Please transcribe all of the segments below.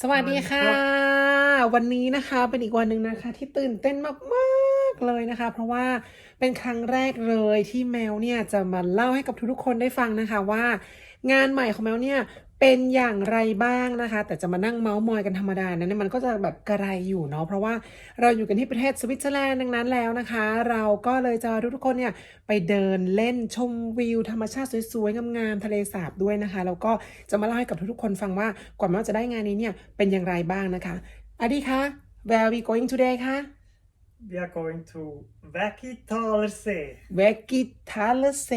สวัสดีค่ะ วันนี้นะคะเป็นอีกวันหนึ่งนะคะ ที่ตื่นเต้นมากๆเลยนะคะ เพราะว่าเป็นครั้งแรกเลยที่แมวเนี่ยจะมาเล่าให้กับทุกๆคนได้ฟังนะคะว่า งานใหม่ของแมวเนี่ย เป็นอย่างไรบ้างนะคะ แต่จะมานั่งเมาส์มอยกันธรรมดานั้นเนยมันก็จะแบบกระไรอยู่เนาะเพราะว่าเราอยู่กันที่ประเทศสวิตเซอร์แลนด์ดังนั้นแล้วนะคะ เราก็เลยจะทุกๆคนเนี่ยไปเดินเล่นชมวิวธรรมชาติสวยๆงามๆทะเลสาบด้วยนะคะแล้วก็จะมาเล่าให้กับทุกๆคนฟังว่ากว่าแมวจะได้งานนี้เนี่ยเป็นอย่างไรบ้างนะคะอดีคะ where are we going today คะ We are going to Väkitalse เวกิทาเลเซ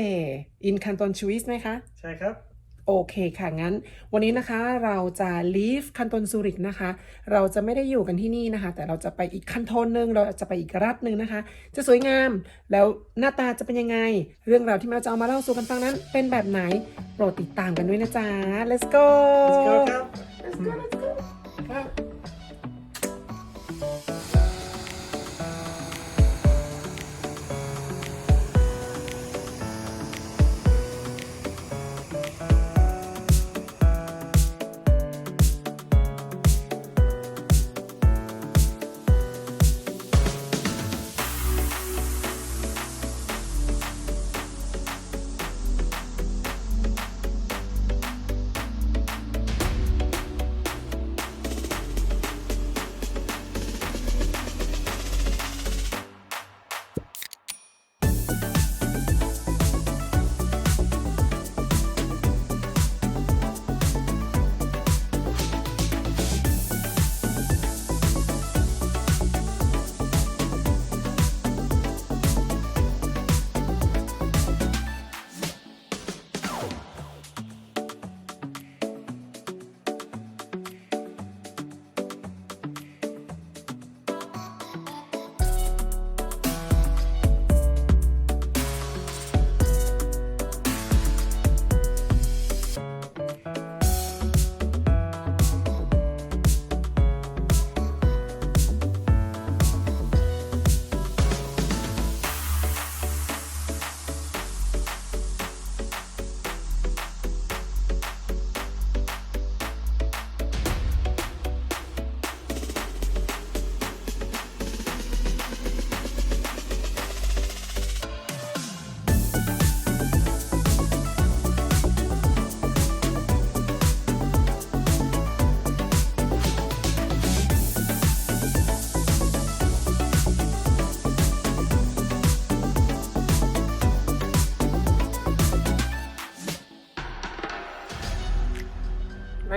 อินคันตอนชวิสไหมคะ ใช่ครับ โอเคค่ะ งั้น วันนี้นะคะเราจะ leave คันโตนซูริกนะคะ เราจะไม่ได้อยู่กันที่นี่นะคะ แต่เราจะไปอีกคันโทนหนึ่งเราจะไปอีกรัฐหนึ่งนะคะ จะสวยงามแล้วหน้าตาจะเป็นยังไง เรื่องราวที่แมวจะเอามาเล่าสู่กันฟังนั้น เป็นแบบไหนโปรดติดตามกันด้วยนะจ๊ะ let's go Let's go ครับ let's go let's go ครับ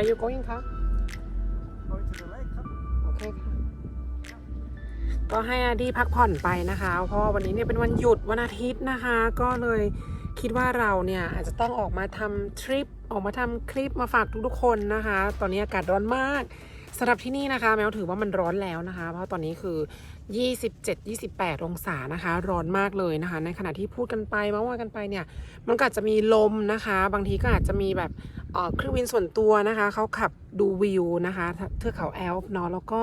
are you going คะ Going to the lake ครับ โอเคค่ะ ก็ให้อาดีพักผ่อนไปนะคะ เพราะว่าวันนี้เนี่ยเป็นวันหยุดวันอาทิตย์นะคะ ก็เลยคิดว่าเราเนี่ยอาจจะต้องออกมาทำทริป ออกมาทำคลิปมาฝากทุกๆคนนะคะ ตอนนี้อากาศร้อนมากสำหรับที่นี่นะคะ แมวถือว่ามันร้อนแล้วนะคะ เพราะตอนนี้คือ 27-28 องศานะคะ ร้อนมากเลยนะคะ ในขณะที่พูดกันไปมาว่ากันไปเนี่ย มันก็อาจจะมีลมนะคะ บางทีก็อาจจะมีแบบเครื่องบินส่วนตัวนะคะ เขาขับดูวิวนะคะเทือกเขาแอลป์เนาะแล้วก็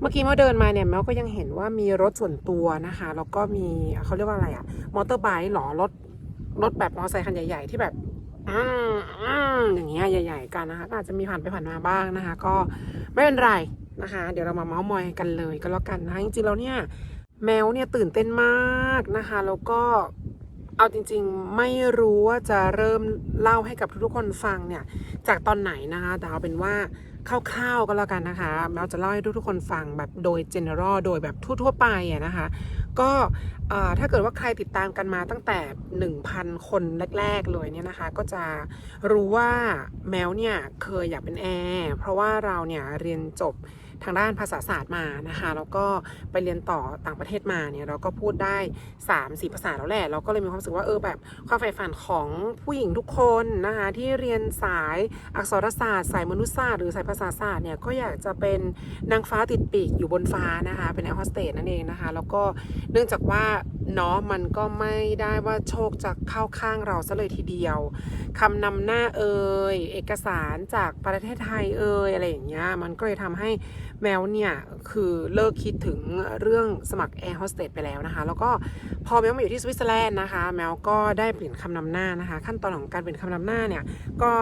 เมื่อกี้เมื่อเดินมาเนี่ยแมวก็ยังเห็นว่ามีรถส่วนตัวนะคะ แล้วก็มีเขาเรียกว่าอะไรอะมอเตอร์ไบค์หรอรถรถแบบมอเตอร์ไซค์คันใหญ่ ๆ ที่แบบอืมอืมอย่างเงี้ยใหญ่ ๆ กันนะคะก็อาจจะมีผ่านไปผ่านมาบ้างนะคะ ก็ไม่เป็นไร นะคะ เดี๋ยวเรามาเมาส์มอยกันเลยก็แล้วกันนะคะจริงๆแล้วเนี่ยแมวเนี่ยตื่นเต้นมากนะคะ แล้วก็เอาจริงๆไม่รู้ว่าจะเริ่มเล่าให้กับทุกๆคนฟังเนี่ย จากตอนไหนนะคะ แต่เอาเป็นว่าคร่าวๆก็แล้วกันนะคะแมวจะเล่าให้ทุกๆคนฟังแบบโดย general โดยแบบทั่วๆไปอะนะคะ ก็ถ้าเกิดว่าใครติดตามกันมาตั้งแต่ 1,000 คนแรก ๆ เลยเนี่ยนะคะ ก็จะรู้ว่าแมวเนี่ยเคยอยากเป็นแอร์เพราะว่าเราเนี่ยเรียนจบ ทางด้านภาษาศาสตร์มานะคะแล้วก็ไปเรียนต่อต่างประเทศมาเนี่ยเราก็พูดได้3 4ภาษาแล้วแหละเราก็เลยมีความรู้สึกว่าเออแบบความใฝ่ฝันของผู้หญิงทุกคนนะคะที่เรียนสายอักษรศาสตร์ สายมนุษยศาสตร์หรือสายภาษาศาสตร์เนี่ยก็อยากจะเป็นนางฟ้าติดปีกอยู่บนฟ้านะคะเป็นแอร์โฮสเตสนั่นเองนะคะแล้วก็เนื่องจากว่าเนาะมันก็ไม่ได้ว่าโชคจะเข้าข้างเราซะเลยทีเดียวคำนำหน้าเอ่ยเอกสารจากประเทศไทยเอ่ยอะไรอย่างเงี้ยมันก็เลยทำให้แมวเนี่ยคือเลิกคิดถึงเรื่องสมัครแอร์โฮสเตสไปแล้วนะคะ แล้วก็พอแมวมาอยู่ที่สวิตเซอร์แลนด์นะคะ แมวก็ได้เปลี่ยนคำนำหน้านะคะ ขั้นตอนของการเปลี่ยนคำนำหน้าเนี่ยก็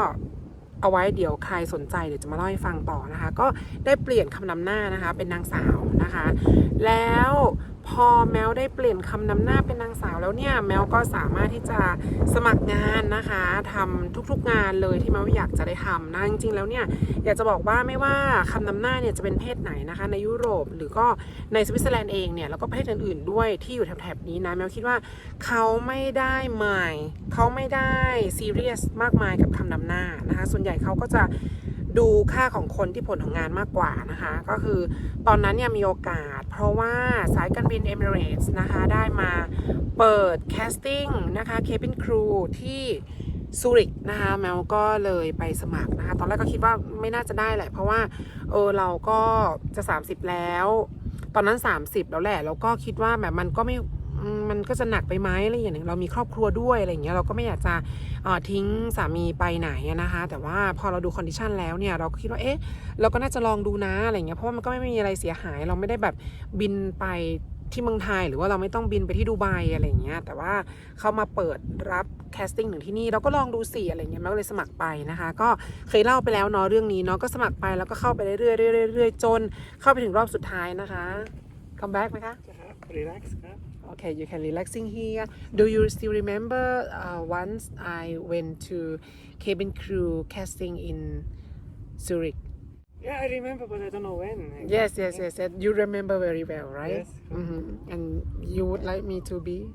เอาไว้เดี๋ยวใครสนใจเดี๋ยวจะมาเล่าให้ฟังต่อนะคะ ก็ได้เปลี่ยนคำนำหน้านะคะ เป็นนางสาวนะคะ แล้ว พอแมวได้เปลี่ยนคำนำหน้าเป็นนางสาวแล้วเนี่ย แมวก็สามารถที่จะสมัครงานนะคะทำทุกๆงานเลยที่แมวอยากจะได้ทำนะจริงๆแล้วเนี่ยอยากจะบอกว่าไม่ว่าคำนำหน้าเนี่ยจะเป็นเพศไหนนะคะ ในยุโรปหรือก็ในสวิตเซอร์แลนด์เองเนี่ยแล้วก็ประเทศอื่นๆด้วยที่อยู่แถบๆนี้นะแมวคิดว่าเขาไม่ได้หมายเขาไม่ได้ซีเรียสมากมายกับคำนำหน้านะคะ ส่วนใหญ่เขาก็จะ ดูค่าของคนที่ผลของงานมากกว่านะคะ ก็คือตอนนั้นเนี่ยมีโอกาส เพราะว่าสายการบิน Emirates นะคะ ได้มาเปิดแคสติ้งนะคะ Cabin Crew ที่ซูริกนะคะแมวก็เลยไปสมัครนะคะ ตอนแรกก็คิดว่าไม่น่าจะได้แหละ เพราะว่าเออเราก็จะ 30 แล้ว ตอนนั้น 30 แล้วแหละ แล้วก็คิดว่าแบบมันก็ไม่ มันก็จะหนักไปไหมอะไรอย่างหนึ่งเรามีครอบครัวด้วยอะไรอย่างเงี้ยเราก็ไม่อยากจะทิ้งสามีไปไหนนะคะ แต่ว่าพอเราดูคอนดิชันแล้วเนี่ยเราก็คิดว่าเอ๊ะเราก็น่าจะลองดูนะอะไรเงี้ยเพราะว่ามันก็ไม่มีอะไรเสียหาย เราไม่ได้แบบบินไปที่เมืองไทยหรือว่าเราไม่ต้องบินไปที่ดูไบอะไรอย่างเงี้ยแต่ว่าเขามาเปิดรับแคสติ้งถึงที่นี่เราก็ลองดูสิอะไรเงี้ยแม่ก็เลยสมัครไปนะคะ ก็เคยเล่าไปแล้วเนาะเรื่องนี้เนาะก็สมัครไปแล้วก็เข้าไปเรื่อยๆเรื่อยๆเรื่อยจนเข้าไปถึงรอบสุดท้ายนะคะ come back ไหมคะ Relax. Huh? Okay, you can relaxing here. Do you still remember uh, once I went to cabin crew casting in Zurich? Yeah, I remember, but I don't know when. Yes, yes, yes, yes. You remember very well, right? Yes. hmm And you would like me to be?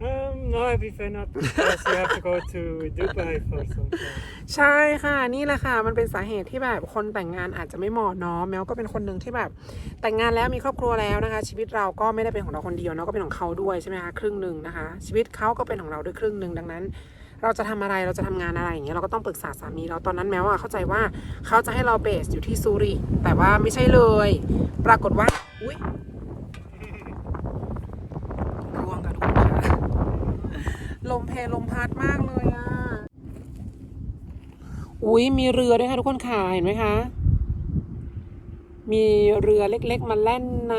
Um, no, I prefer not because you have to go to Dubai for some time. ใช่ค่ะนี่แหละค่ะ มันเป็นสาเหตุที่แบบคนแต่งงานอาจจะไม่เหมาะเนาะแมวก็เป็นคนหนึ่งที่แบบ แต่งงานแล้วมีครอบครัวแล้วนะคะ ชีวิตเราก็ไม่ได้เป็นของเราคนเดียวเนาะก็เป็นของเขาด้วยใช่ไหมคะครึ่งหนึ่งนะคะ ชีวิตเขาก็เป็นของเราด้วยครึ่งหนึ่งดังนั้น เราจะทำอะไรเราจะทำงานอะไรอย่างเงี้ยเราก็ต้องปรึกษาสามีเราตอนนั้นแม้ว่าเข้าใจว่าเขาจะให้เราเบสอยู่ที่ซูริแต่ว่าไม่ใช่เลย ปรากฏว่าอุ้ยร่วงกันทุกคนค่ะ ลมเพลลมพัดมากเลยอะ อุ้ยมีเรือด้วยค่ะทุกคนค่ะเห็นไหมคะ มีเรือเล็กๆ มาแล่นใน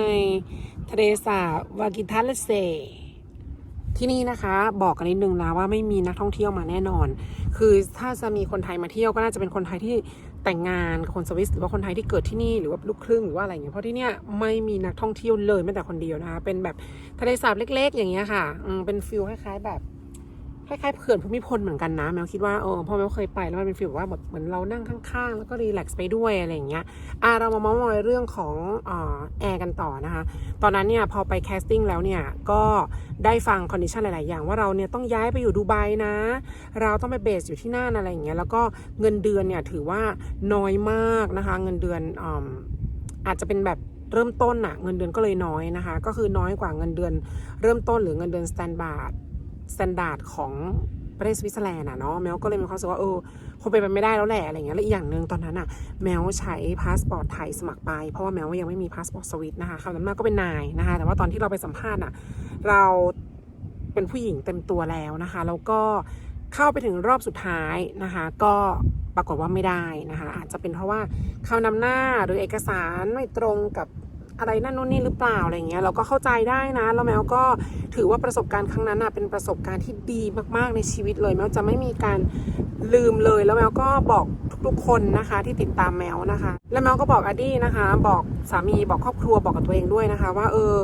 ทะเลสาบวากิทัลเซที่นี่นะคะ บอกกันนิดนึงนะว่าไม่มีนักท่องเที่ยวมาแน่นอน คือถ้าจะมีคนไทยมาเที่ยวก็น่าจะเป็นคนไทยที่แต่งงานกับคนสวิสหรือว่าคนไทยที่เกิดที่นี่หรือว่าลูกครึ่งหรือว่าอะไรเงี้ยเพราะที่เนี่ยไม่มีนักท่องเที่ยวเลยแม้แต่คนเดียวนะคะเป็นแบบทะเลสาบเล็ก ๆ อย่างเงี้ยค่ะเป็นฟิลคล้ายๆแบบ คล้ายๆเขื่อนภูมิพลเหมือนกันนะแมวคิดว่าเออพอแมวเคยไปแล้วมันเป็นฟีลแบบว่าแบบเหมือนเรานั่งข้างๆ แล้วก็รีแลกซ์ไปด้วยอะไรอย่างเงี้ยอะเรามาเมามอยเรื่องของอ่าแอร์กันต่อนะคะ ตอนนั้นเนี่ยพอไปแคสติ้งแล้วเนี่ยก็ได้ฟังคอนดิชันหลายๆ อย่างว่าเราเนี่ยต้องย้ายไปอยู่ดูไบนะ เราต้องไปเบสอยู่ที่นั่นอะไรอย่างเงี้ยแล้วก็เงินเดือนเนี่ยถือว่าน้อยมากนะคะ เงินเดือนอาอาจจะเป็นแบบเริ่มต้นอะเงินเดือนก็เลยน้อยนะคะ ก็คือน้อยกว่าเงินเดือน เริ่มต้นหรือเงินเดือนสแตนดาร์ด สแตนดาร์ดของประเทศสวิตเซอร์แลนด์อะเนาะแมวก็เลยมีความรู้สึกว่าเออคงเป็นไปไม่ได้แล้วแหละอะไรเงี้ยและอีกอย่างหนึ่งตอนนั้นอะแมวใช้พาสปอร์ตไทยสมัครไป เพราะว่าแมวยังไม่มีพาสปอร์ตสวิตนะคะคำนั้นมาก็เป็นนายนะคะแต่ว่าตอนที่เราไปสัมภาษณ์อะเราเป็นผู้หญิงเต็มตัวแล้วนะคะแล้วก็เข้าไปถึงรอบสุดท้ายนะคะ ก็ปรากฏว่าไม่ได้นะคะอาจจะเป็นเพราะว่าคำนำหน้าหรือเอกสารไม่ตรงกับ อะไรนั่นนู่นนี่หรือเปล่าอะไรเงี้ยเราก็เข้าใจได้นะแล้วแมวก็ถือว่าประสบการณ์ครั้งนั้นน่ะเป็นประสบการณ์ที่ดีมากๆในชีวิตเลย แมวจะไม่มีการลืมเลยแล้วแมวก็บอกทุกๆคนนะคะที่ติดตามแมวนะคะ แล้วแมวก็บอกอดี้นะคะ บอกสามีบอกครอบครัวบอกกับตัวเองด้วยนะคะ ว่าเออ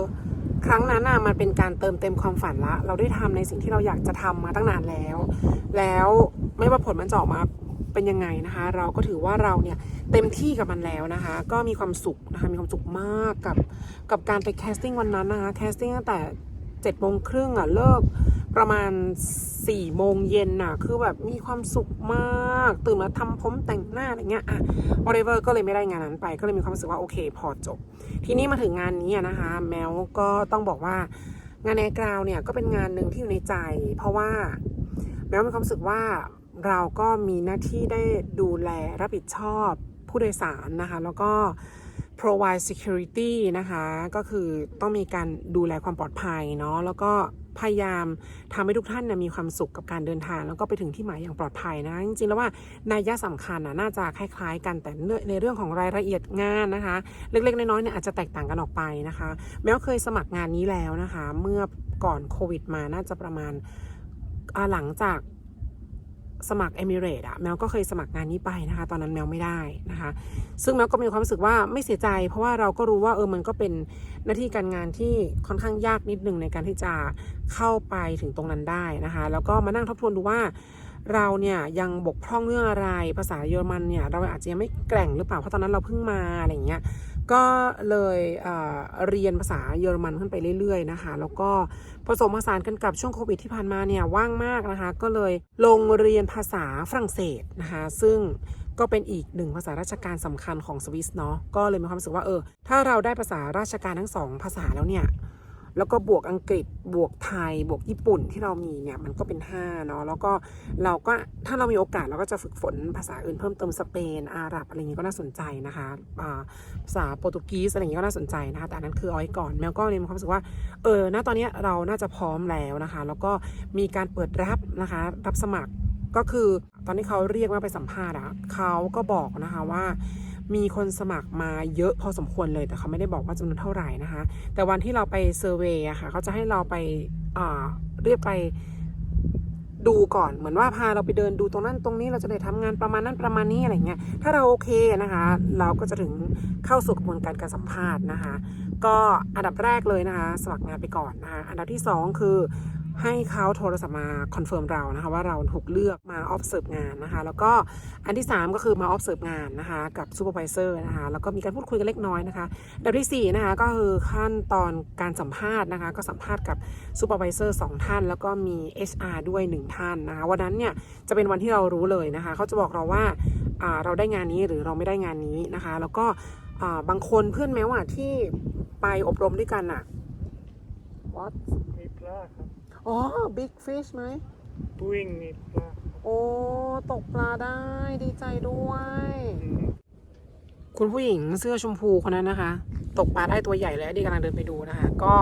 ครั้งนั้นน่ะมันเป็นการเติมเต็มความฝันละ เราได้ทำในสิ่งที่เราอยากจะทำมาตั้งนานแล้ว แล้วไม่ว่าผลมันจะออกมา เป็นยังไงนะคะ เราก็ถือว่าเราเนี่ยเต็มที่กับมันแล้วนะคะ ก็มีความสุขนะคะมีความสุขมากกับกับการไปแคสติ้งวันนั้นนะคะแคสติ้งตั้งแต่เจ็ดโมงครึ่งอะเลิกประมาณสี่โมงเย็นน่ะ คือแบบมีความสุขมาก ตื่นมาทำผมแต่งหน้าอะไรเงี้ยอะ whatever ก็เลยไม่ได้งานนั้นไป ก็เลยมีความรู้สึกว่าโอเค พอจบ ทีนี้มาถึงงานนี้นะคะ แมวก็ต้องบอกว่างานแอร์กราวเนี่ยก็เป็นงานหนึ่งที่อยู่ในใจ เพราะว่าแมวมีความรู้สึกว่า เราก็มีหน้าที่ได้ดูแลรับผิดชอบผู้โดยสารนะคะ แล้วก็ provide security นะคะ ก็คือต้องมีการดูแลความปลอดภัยเนาะแล้วก็พยายามทำให้ทุกท่านนี่ยมีความสุขกับการเดินทาง แล้วก็ไปถึงที่หมายอย่างปลอดภัยนะจริงๆแล้วว่านัยยะสำคัญนะน่าจะคล้ายๆ กันแต่ในเรื่องของรายละเอียดงานนะคะ เล็กๆน้อยๆเนี่ยอาจจะแตกต่างกันออกไปนะคะแม้ว่าเคยสมัครงานนี้แล้วนะคะ เมื่อก่อนโควิดมาน่าจะประมาณหลังจาก สมัครเอมิเรตอะแมวก็เคยสมัครงานนี้ไปนะคะ ตอนนั้นแมวไม่ได้นะคะ ซึ่งแมวก็มีความรู้สึกว่าไม่เสียใจ เพราะว่าเราก็รู้ว่าเออมันก็เป็นหน้าที่การงานที่ค่อนข้างยากนิดนึงในการที่จะเข้าไปถึงตรงนั้นได้นะคะ แล้วก็มานั่งทบทวนดูว่าเราเนี่ยยังบกพร่องเรื่องอะไรภาษาเยอรมันเนี่ยเราอาจจะยังไม่แกร่งหรือเปล่าเพราะตอนนั้นเราเพิ่งมาอะไรอย่างเงี้ย ก็เลยเเรียนภาษาเยอรมันขึ้นไปเรื่อยๆนะคะ แล้วก็ผสมผสานกันกับช่วงโควิดที่ผ่านมาเนี่ยว่างมากนะคะ ก็เลยลงเรียนภาษาฝรั่งเศสนะคะ ซึ่งก็เป็นอีกหนึ่งภาษาราชการสำคัญของสวิสเนาะ ก็เลยมีความรู้สึกว่าเออ ถ้าเราได้ภาษาราชการทั้งสองภาษาแล้วเนี่ย แล้วก็บวกอังกฤษบวกไทย บวกญี่ปุ่นที่เรามีเนี่ยมันก็เป็น5เนาะแล้วก็เราก็ถ้าเรามีโอกาสเราก็จะฝึกฝนภาษาอื่นเพิ่มเติมสเปนอาหรับอะไรอย่างงี้ก็น่าสนใจนะคะภาษาโปรตุกีสอะไรอย่างงี้ก็น่าสนใจนะคะแต่อันนั้นคือเอาไว้ก่อนแมวก็เลยมีความรู้สึกว่าเออณตอนนี้เราน่าจะพร้อมแล้วนะคะ แล้วก็มีการเปิดรับนะคะรับสมัครก็คือตอนที่เขาเรียกว่าไปสัมภาษณ์อะเขาก็บอกนะคะว่า มีคนสมัครมาเยอะพอสมควรเลยแต่เขาไม่ได้บอกว่าจำนวนเท่าไหร่นะคะ แต่วันที่เราไปเซอร์เวยอะค่ะเขาจะให้เราไปเรียกไปดูก่อนเหมือนว่าพาเราไปเดินดูตรงนั้นตรงนี้เราจะได้ทำงานประมาณนั้นประมาณนี้อะไรเงี้ยถ้าเราโอเคนะคะ เราก็จะถึงเข้าสู่กระบวนการการสัมภาษณ์นะคะ ก็อันดับแรกเลยนะคะ สมัครงานไปก่อนนะคะอันดับที่สองคือ ให้เขาโทรศัพท์มาคอนเฟิร์มเรานะคะว่าเราถูกเลือกมาออฟเซิร์ฟงานนะคะ แล้วก็อันที่ 3 ก็คือมาออฟเซิร์ฟงานนะคะ กับซูเปอร์วิเซอร์นะคะแล้วก็มีการพูดคุยกันเล็กน้อยนะคะอันดับทีสี่4นะคะก็คือขั้นตอนการสัมภาษณ์นะคะ ก็สัมภาษณ์กับซูเปอร์วิเซอร์สองท่าน แล้วก็มี HR ด้วย 1 ท่านนะคะวันนั้นเนี่ยจะเป็นวันที่เรารู้เลยนะคะเขาจะบอกเราว่าเราได้งานนี้หรือเราไม่ได้งานนี้นะคะ แล้วก็บางคนเพื่อนแม้ว่าที่ไปอบรมด้วยกันอะ What มีปลาครับ อ๋อ big fish ไหมปุ้งมีปลาโอ้ ตกปลาได้ดีใจด้วยอืมคุณผู้หญิงเสื้อชมพูคนนั้นนะคะ ตกปลาได้ตัวใหญ่เลยดีกำลังเดินไปดูนะคะ ก็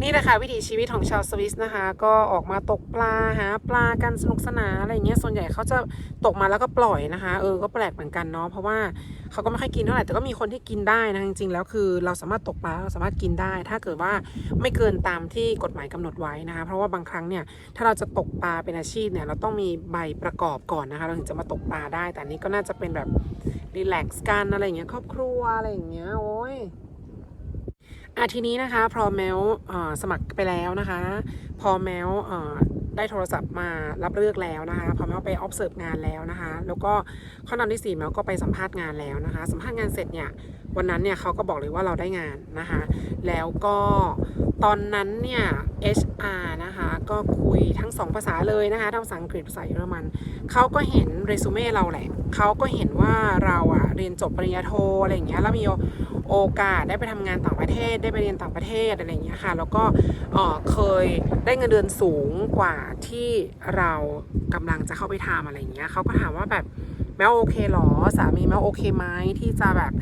นี่แหละคะวิถีชีวิตของชาวสวิสนะคะ ก็ออกมาตกปลาหาปลากันสนุกสนานอะไรเงี้ยส่วนใหญ่เขาจะตกมาแล้วก็ปล่อยนะคะ เออก็แปลกเหมือนกันเนาะเพราะว่าเขาก็ไม่ค่อยกินเท่าไหร่แต่ก็มีคนที่กินได้นะจริงๆแล้วคือเราสามารถตกปลาเราสามารถกินได้ ถ้าเกิดว่าไม่เกินตามที่กฎหมายกำหนดไว้นะคะ เพราะว่าบางครั้งเนี่ยถ้าเราจะตกปลาเป็นอาชีพเนี่ยเราต้องมีใบประกอบก่อนนะคะ เราถึงจะมาตกปลาได้ แต่นี้ก็น่าจะเป็นแบบรีแลกซ์กันอะไรเงี้ยครอบครัวอะไรอย่างเงี้ยโอ้ย อะทีนี้นะคะ พอแมวสมัครไปแล้วนะคะ พอแมวได้โทรศัพท์มารับเลือกแล้วนะคะ พอแมวไป observe งานแล้วนะคะ แล้วก็ข้อตอนที่สี่แมวก็ไปสัมภาษณ์งานแล้วนะคะ สัมภาษณ์งานเสร็จเนี่ยวันนั้นเนี่ยเขาก็บอกเลยว่าเราได้งานนะคะ แล้วก็ตอนนั้นเนี่ย HR นะคะก็คุยทั้งสองภาษาเลยนะคะทั้งภาษาอังกฤษภาษาเยอรมันเขาก็เห็นเรซูเม่เราแหละเขาก็เห็นว่าเราอะเรียนจบปริญญาโทอะไรอย่างเงี้ยแล้วมีโอกาสได้ไปทำงานต่างประเทศได้ไปเรียนต่างประเทศอะไรอย่างเงี้ยค่ะแล้วก็เออเคยได้เงินเดือนสูงกว่าที่เรากำลังจะเข้าไปทำอะไรอย่างเงี้ยเขาก็ถามว่าแบบแมวโอเคหรอสามีแมวโอเคไหมที่จะแบบ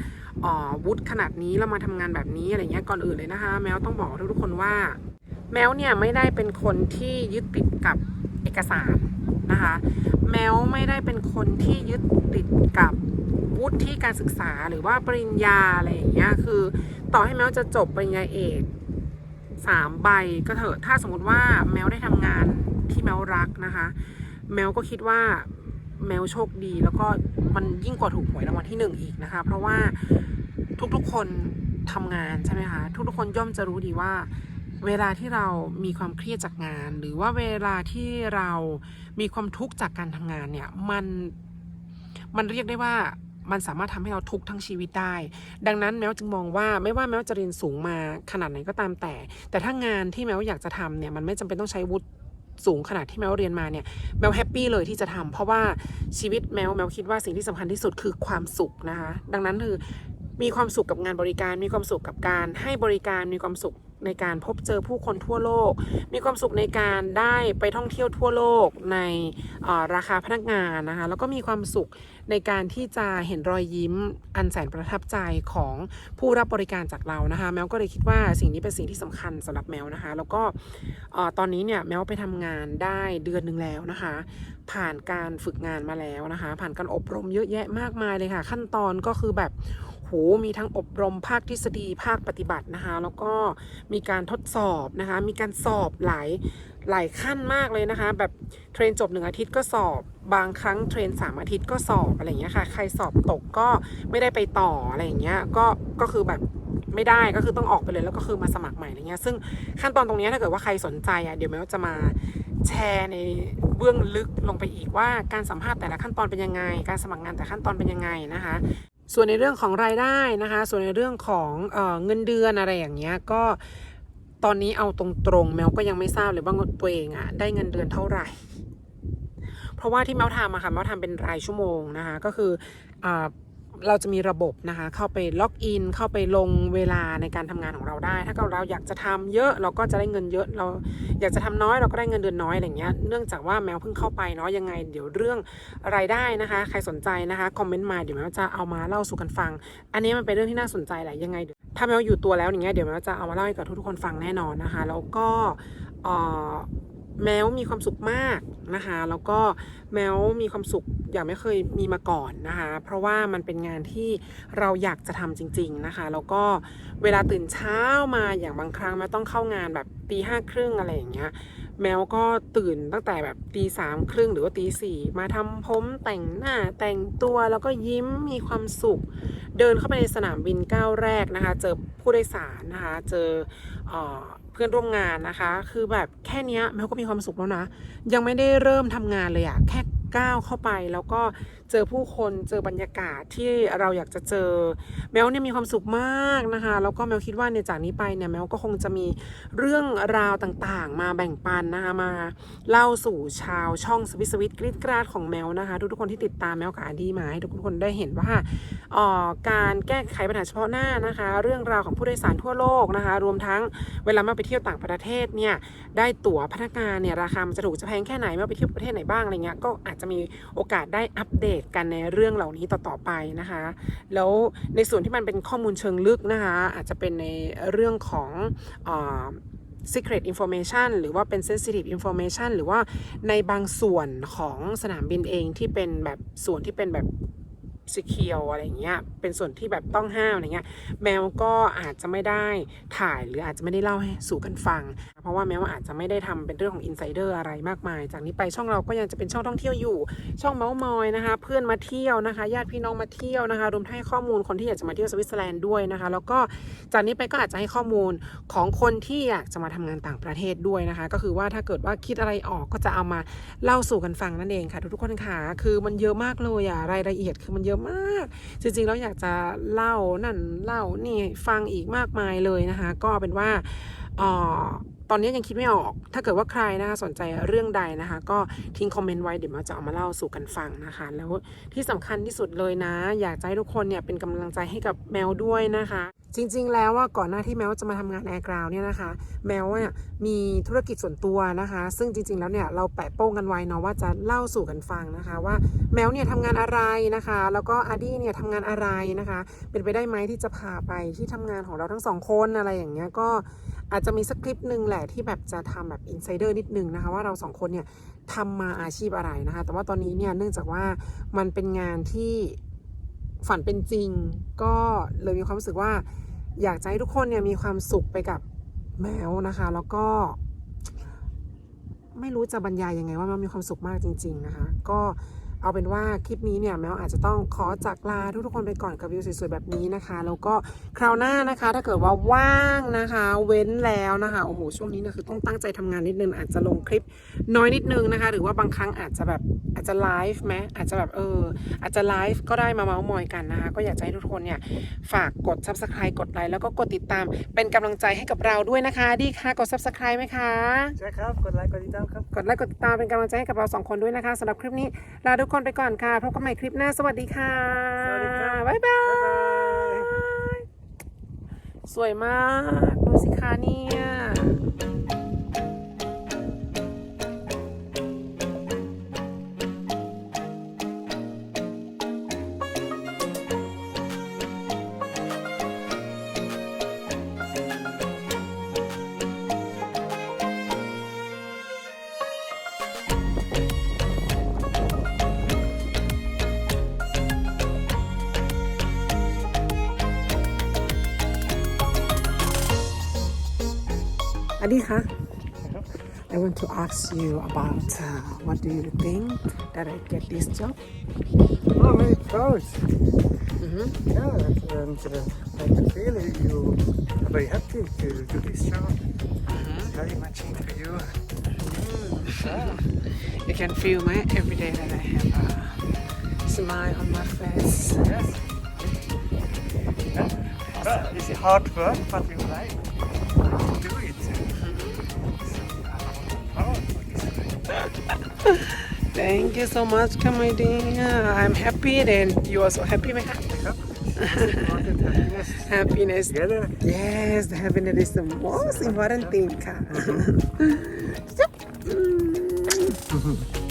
วุฒิขนาดนี้แล้วมาทำงานแบบนี้อะไรเงี้ยก่อนอื่นเลยนะคะ แมวต้องบอกทุกๆคนว่า แมวเนี่ยไม่ได้เป็นคนที่ยึดติดกับเอกสารนะคะ แมวไม่ได้เป็นคนที่ยึดติดกับวุฒิการศึกษาหรือว่าปริญญาอะไรอย่างเงี้ยคือ ต่อให้แมวจะจบปริญญาเอกสามใบก็เถอะถ้าสมมติว่าแมวได้ทำงานที่แมวรักนะคะ แมวก็คิดว่า แมวโชคดี แล้วก็มันยิ่งกว่าถูกหวยรางวัลที่หนึ่งอีกนะคะ เพราะว่าทุกๆคนทำงานใช่ไหมคะทุกๆคนย่อมจะรู้ดีว่า เวลาที่เรามีความเครียดจากงาน หรือว่าเวลาที่เรามีความทุกข์จากการทำงานเนี่ยมันมันเรียกได้ว่ามันสามารถทำให้เราทุกข์ทั้งชีวิตได้ ดังนั้นแมวจึงมองว่าไม่ว่าแมวจะเรียนสูงมาขนาดไหนก็ตามแต่ แต่ถ้างานที่แมวอยากจะทำเนี่ยมันไม่จำเป็นต้องใช้วุฒิ สูงขนาดที่แมวเรียนมาเนี่ยแมวแฮปปี้เลยที่จะทำเพราะว่าชีวิตแมวแมวคิดว่าสิ่งที่สำคัญที่สุดคือความสุขนะคะดังนั้นคือมีความสุขกับงานบริการ มีความสุขกับการให้บริการมีความสุข ในการพบเจอผู้คนทั่วโลก มีความสุขในการได้ไปท่องเที่ยวทั่วโลกในราคาพนักงานนะคะแล้วก็มีความสุขในการที่จะเห็นรอยยิ้มอันแสนประทับใจของผู้รับบริการจากเรานะคะ แมวก็เลยคิดว่าสิ่งนี้เป็นสิ่งที่สำคัญสำหรับแมวนะคะ แล้วก็ตอนนี้เนี่ยแมวไปทำงานได้เดือนหนึ่งแล้วนะคะ ผ่านการฝึกงานมาแล้วนะคะ ผ่านการอบรมเยอะแยะมากมายเลยค่ะ ขั้นตอนก็คือแบบ โหมีทั้งอบรมภาคทฤษฎีภาคปฏิบัตินะคะ แล้วก็มีการทดสอบนะคะ มีการสอบหลายหลายขั้นมากเลยนะคะ แบบเทรนจบหนึ่งอาทิตย์ก็สอบ บางครั้งเทรนสามอาทิตย์ก็สอบอะไรอย่างเงี้ยค่ะ ใครสอบตกก็ไม่ได้ไปต่ออะไรอย่างเงี้ย ก็ก็คือแบบไม่ได้ก็คือต้องออกไปเลยแล้วก็คือมาสมัครใหม่อะไรเงี้ย ซึ่งขั้นตอนตรงนี้ถ้าเกิดว่าใครสนใจอะเดี๋ยวแมวจะมาแชร์ในเบื้องลึกลงไปอีกว่าการสัมภาษณ์แต่ละขั้นตอนเป็นยังไง การสมัครงานแต่ละขั้นตอนเป็นยังไงนะคะ ส่วนในเรื่องของรายได้นะคะ ส่วนในเรื่องของเออเงินเดือนอะไรอย่างเงี้ยก็ตอนนี้เอาตรงๆแมวก็ยังไม่ทราบเลยว่าตัวเองอะได้เงินเดือนเท่าไหร่ เพราะว่าที่แมวทำอะค่ะแมวทำเป็นรายชั่วโมงนะคะ ก็คืออา เราจะมีระบบนะคะ เข้าไปล็อกอิน เข้าไปลงเวลาในการทำงานของเราได้ ถ้าเกิดเราอยากจะทำเยอะเราก็จะได้เงินเยอะ เราอยากจะทำน้อยเราก็ได้เงินเดือนน้อยอะไรเงี้ย เนื่องจากว่าแมวเพิ่งเข้าไปเนาะ ยังไงเดี๋ยวเรื่องรายได้นะคะ ใครสนใจนะคะคอมเมนต์มาเดี๋ยวแมวจะเอามาเล่าสู่กันฟัง อันนี้มันเป็นเรื่องที่น่าสนใจแหละ ยังไงถ้าแมวอยู่ตัวแล้วอย่างเงี้ยเดี๋ยวแมวจะเอามาเล่าให้กับทุกๆคนฟังแน่นอนนะคะ แล้วก็เออ แมวมีความสุขมากนะคะ แล้วก็แมวมีความสุขอย่างไม่เคยมีมาก่อนนะคะ เพราะว่ามันเป็นงานที่เราอยากจะทำจริง ๆนะคะ แล้วก็เวลาตื่นเช้ามาอย่างบางครั้งแมวต้องเข้างานแบบตีห้าครึ่งอะไรอย่างเงี้ย แมวก็ตื่นตั้งแต่แบบตีสามครึ่งหรือว่าตีสี่มาทำผมแต่งหน้าแต่งตัวแล้วก็ยิ้มมีความสุข เดินเข้าไปในสนามบินก้าวแรกนะคะ เจอผู้โดยสารนะคะ เจออ่อ เพื่อนร่วมงานนะคะ คือแบบแค่นี้แมวก็มีความสุขแล้วนะ ยังไม่ได้เริ่มทำงานเลยอะแค่ก้าวเข้าไปแล้วก็เจอผู้คนเจอบรรยากาศที่เราอยากจะเจอ แมวเนี่ยมีความสุขมากนะคะ แล้วก็แมวคิดว่าเนี่ยจากนี้ไปเนี่ยแมวก็คงจะมีเรื่องราวต่างๆ มาแบ่งปันนะคะมาเล่าสู่ชาวช่องสวิสวิตกริดกราดของแมวนะคะ ทุกๆคนที่ติดตามแมวกับอาดีมาให้ทุกคนได้เห็นว่าอ่อการแก้ไขปัญหาเฉพาะหน้านะคะ เรื่องราวของผู้โดยสารทั่วโลกนะคะ รวมทั้งเวลามาไปเที่ยวต่างประเทศเนี่ยได้ตั๋วพนักงานเนี่ยราคามันจะถูกจะแพงแค่ไหนเมาไปเที่ยวประเทศไหนบ้างอะไรเงี้ยก็อาจจะมีโอกาสได้อัปเดตกันในเรื่องเหล่านี้ต่อๆไปนะคะ แล้วในส่วนที่มันเป็นข้อมูลเชิงลึกนะคะ อาจจะเป็นในเรื่องของอ secret information หรือว่าเป็น sensitive information หรือว่าในบางส่วนของสนามบินเองที่เป็นแบบส่วนที่เป็นแบบ secure อะไรอย่างเงี้ย เป็นส่วนที่แบบต้องห้ามอะไรเงี้ย แมวก็อาจจะไม่ได้ถ่ายหรืออาจจะไม่ได้เล่าให้สู่กันฟัง เพราะว่าแมวอาจจะไม่ได้ทำเป็นเรื่องของ insider อร์อะไรมากมาย จากนี้ไปช่องเราก็ยังจะเป็นช่องท่องเที่ยวอยู่ ช่องเมาส์มอยนะคะ เพื่อนมาเที่ยวนะคะ ญาติพี่น้องมาเที่ยวนะคะ รวมทั้งให้ข้อมูลคนที่อยากจะมาเที่ยวสวิตเซอร์แลนด์ด้วยนะคะ แล้วก็จากนี้ไปก็อาจจะให้ข้อมูลของคนที่อยากจะมาทำงานต่างประเทศด้วยนะคะ ก็คือว่าถ้าเกิดว่าคิดอะไรออกก็จะเอามาเล่าสู่กันฟังนั่นเองค่ะทุกๆคนค่ะ คือมันเยอะมากเลยอะรายละเอียดคือมันเยอะมาก จริงๆแล้วอยากจะเล่านั่นเล่านี่ฟังอีกมากมายเลยนะคะ ก็เป็นว่าออตอนนี้ยังคิดไม่ออก ถ้าเกิดว่าใครนะคะสนใจเรื่องใดนะคะ ก็ทิ้งคอมเมนต์ไว้เดี๋ยวมาจะเอามาเล่าสู่กันฟังนะคะ แล้วที่สำคัญที่สุดเลยนะ อยากให้ทุกคนเนี่ยเป็นกำลังใจให้กับแมวด้วยนะคะ จริง ๆ แล้วว่าก่อนหน้าที่แมวจะมาทำงานแอร์กราวเนี่ยนะคะ แมวเนี่ยมีธุรกิจส่วนตัวนะคะ ซึ่งจริง ๆ แล้วเนี่ยเราแปะโป้งกันไว้เนาะว่าจะเล่าสู่กันฟังนะคะ ว่าแมวเนี่ยทำงานอะไรนะคะ แล้วก็อาดี้เนี่ยทำงานอะไรนะคะ เป็นไปได้ไหมที่จะพาไปที่ทำงานของเราทั้งสองคนอะไรอย่างเงี้ยก็อาจจะมีสักคลิปหนึ่งแหละที่แบบจะทำแบบอินไซเดอร์นิดนึงนะคะว่าเราสองคนเนี่ยทำมาอาชีพอะไรนะคะ แต่ว่าตอนนี้เนี่ยเนื่องจากว่ามันเป็นงานที่ ฝันเป็นจริง ก็เลยมีความรู้สึกว่า อยากจะให้ทุกคนเนี่ยมีความสุขไปกับแมวนะคะ แล้วก็ ไม่รู้จะบรรยายยังไงว่ามันมีความสุขมากจริง ๆ นะคะ ก็ เอาเป็นว่าคลิปนี้เนี่ยแมวอาจจะต้องขอจากลาทุกๆคนไปก่อนกับวิวสวยๆแบบนี้นะคะ แล้วก็คราวหน้านะคะ ถ้าเกิดว่าว่างนะคะ เว้นแล้วนะคะโอ้โหช่วงนี้เนี่ยคือต้องตั้งใจทำงานนิดนึงอาจจะลงคลิปน้อยนิดนึงนะคะ หรือว่าบางครั้งอาจจะแบบอาจจะไลฟ์ไหมอาจจะแบบเออ อาจจะไลฟ์ก็ได้มาเมาส์มอยกันนะคะ ก็อยากจะให้ทุกคนเนี่ยฝากกด subscribe กดไลค์แล้วก็กดติดตามเป็นกำลังใจให้กับเราด้วยนะคะ ดีค่ะกด subscribe ไหมคะใช่ครับกดไลค์กดติดตามครับกดไลค์กดติดตามเป็นกำลังใจให้กับเราสองคนด้วยนะคะสำหรับคลิปนี้ลาทุกคนไปก่อนค่ะพบกันใหม่คลิปหน้าสวัสดีค่ะสวัสดีครับบ๊ายบาบ๊ายบายยสวยมาก ดูสิคะเนี่ย huh? I want to ask you about uh, what do you think that I get this job? Oh, very proud. Mm-hmm. Yeah, and uh, I feel. You are very happy to do this job. Very much into you. You can feel my every day that I have a smile on my face. Yes. Yeah. But it's hard work, but you like to do it. Thank you so much, my dear. I'm happy and you are so happy, my heart. Most important happiness Happiness. together. Yes, the happiness is the most important thing ค่ะ Yup. Mm.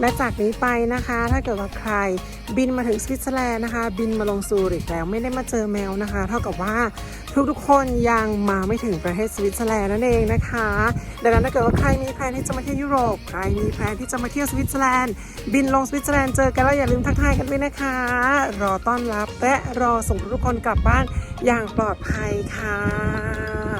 และจากนี้ไปนะคะ ถ้าเกิดว่าใครบินมาถึงสวิตเซอร์แลนด์นะคะ บินมาลงซูริกแล้วไม่ได้มาเจอแมวนะคะ เท่ากับว่าทุกๆคนยังมาไม่ถึงประเทศสวิตเซอร์แลนด์นั่นเองนะคะ ดังนั้นถ้าเกิดว่าใครมีแพลนที่จะมาเที่ยวยุโรป ใครมีแพลนที่จะมาเที่ยวสวิตเซอร์แลนด์ บินลงสวิตเซอร์แลนด์เจอกันแล้วอย่าลืมทักทายกันด้วยนะคะ รอต้อนรับและรอส่งทุกคนกลับบ้านอย่างปลอดภัยค่ะ